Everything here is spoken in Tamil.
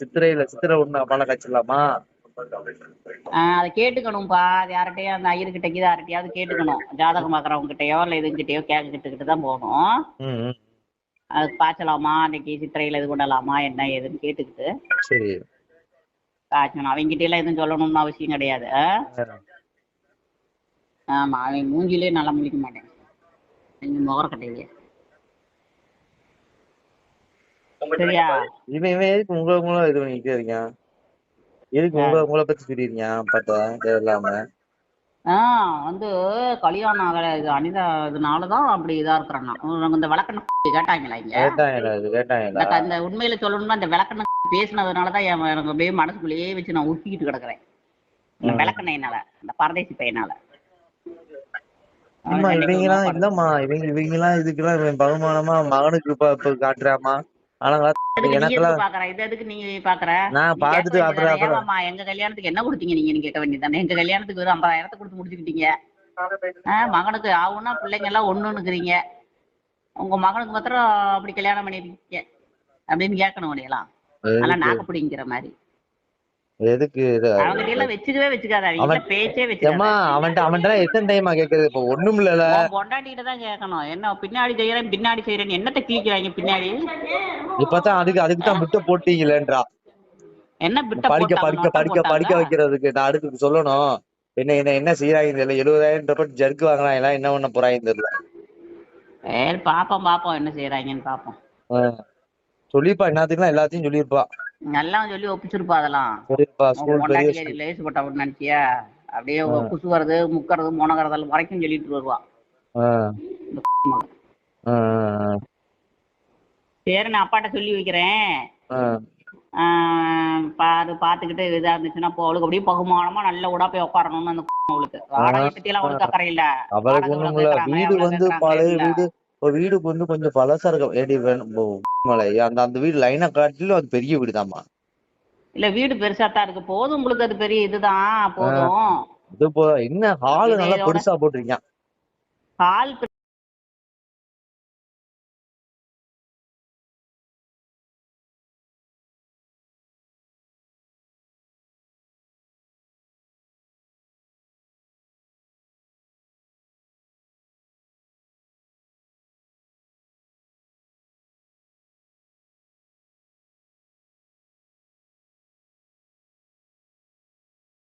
சித்திரையில சித்திரை ஒண்ணு பழம் காய்ச்சலாமா அதை கேட்டுக்கணும்ப்பா அது யார்கிட்டயோ அந்த ஐயர்கிட்ட கீது யார்கிட்டயாவது கேட்டுக்கணும். ஜாதகம் பார்க்குறவங்க கிட்டயோ இல்லை இதுங்கிட்டயோ கேட்டுக்கிட்டு தான் போகணும். அது பாய்ச்சலாமா? அன்னைக்கு சித்திரையில் இது பண்ணலாமா? என்ன ஏதுன்னு கேட்டுக்கிட்டு சரி. காய்ச்சணும். அவங்ககிட்ட எல்லாம் எதுவும் சொல்லணும்னு அவசியம் கிடையாது? ஆமா அவன் மூஞ்சிலே நல்லா முழிக்க மாட்டேன். எங்க முகரக்கட்டையிலே சரியா? இவன் இவன் எதுக்கு உங்களை இது பண்ணிக்கிட்டே இருக்கான்? எதுக்கு உங்களை உங்களை பத்தி சொல்லிருக்கீங்க பார்த்தேன் தேவையில்லாம. ஆ வந்து கல்யாணம் ஆகல. இது அனிதா இதனாலதான் அப்படி இதா இருக்கிறேன்னா உனக்கு இந்த விளக்கண்ண கேட்டாங்களா இங்க? இந்த உண்மையில சொல்லணும்னா இந்த விளக்கண்ண பேசினதுனாலதான் என் எனக்கு அப்படியே மனசுக்குள்ளேயே வச்சு நான் உருட்டிக்கிட்டு கிடக்குறேன். இந்த ம். விளக்கண்ணையினால இந்த பரதேசி பையனால ஆமா இவங்கெல்லாம் இல்லம்மா இவங்க இவங்கெல்லாம் இதுக்கெல்லாம் பகுமானமா மகனுக்கு இப்ப இப்ப காட்டுறாமா? ஆனா எதுக்கு நீ எனக்கெல்லாம் நான் கேட்க அப்புறம் எங்க கல்யாணத்துக்கு என்ன கொடுத்தீங்க நீங்க? கேட்க வேண்டியதானே எங்க கல்யாணத்துக்கு வெறும் ஐம்பதாயிரத்தை கொடுத்து முடிச்சுக்கிட்டீங்க. மகனுக்கு ஆகுனா பிள்ளைங்க எல்லாம் ஒண்ணுன்னுக்குறீங்க. உங்க மகனுக்கு மாத்திரம் அப்படி கல்யாணம் பண்ணிருக்கீங்க. அப்படின்னு கேட்கணும் ஆனா எதுக்கு நாக்கு பிடிங்கிற மாதிரி. எதுக்கு வச்சுக்கவே வச்சுக்காத. அவன்- பேச்சே ஏம்மா வச்சுக்காத அவன்கிட்ட அவன்கிட்ட எத்தனை டைமா கேக்குறது? இப்ப ஒண்ணும் இல்லல பொண்டாட்டிகிட்ட தான் கேட்கணும். என்ன பின்னாடி செய்யறேன் பின்னாடி செய்யறேன் என்னத்தை கிழிக்கிறாங்க பின்னாடி? இப்பதான் அதுக்கு அதுக்கு தான் முட்டை போட்டீங்களேன்றா. என்ன பிட்ட படிக்க படிக்க படிக்க படிக்க? வைக்கிறதுக்கு நான் அடுத்து சொல்லணும். என்ன என்ன என்ன செய்யறாங்க தெரியல. எழுபதாயிரம் ஜர்க்கு வாங்குறாங்களா என்ன பண்ண போறாங்க தெரியல. பாப்போம் பாப்போம் என்ன செய்யறாங்கன்னு பாப்போம். ஆ. சொல்லிருப்பா என்னத்துக்குலாம் எல்லாத்தையும் சொல்லியிருப்பா. நல்லா சொல்லி ஒப்பிச்சிருப்பா அதெல்லாம். பொண்டாட்டி லேசுப்பட்டவன் நினைச்சியா அப்படியே குசுவறது முக்கறது முனகிறது வரைக்கும் சொல்லிட்டு வருவா. சரி நான் அப்பாட்ட சொல்லி வைக்கிறேன். பாரு பாத்துக்கிட்டு இதா இருந்துச்சுன்னா இப்போ அவளுக்கு அப்படியே பகுமானமா நல்ல உடா போய் உட்காரணும்னு அந்த அவளுக்கு. வாடகை பத்தி எல்லாம் அவளுக்கு அக்கறை இல்ல. வீடு வந்து பழைய. வீடு. ஒரு வீடுக்கு வந்து கொஞ்சம் பழசா இருக்கும் ஏடி வேணும் மலை. அந்த அந்த வீடு லைனா காட்டிலும் அது பெரிய வீடு தாம்மா இல்ல வீடு பெருசா தான் இருக்கு. போதும் உங்களுக்கு அது பெரிய இதுதான். போதும். இது போ என்ன ஹாலு நல்லா பெருசா போட்டிருக்கான் ஹால்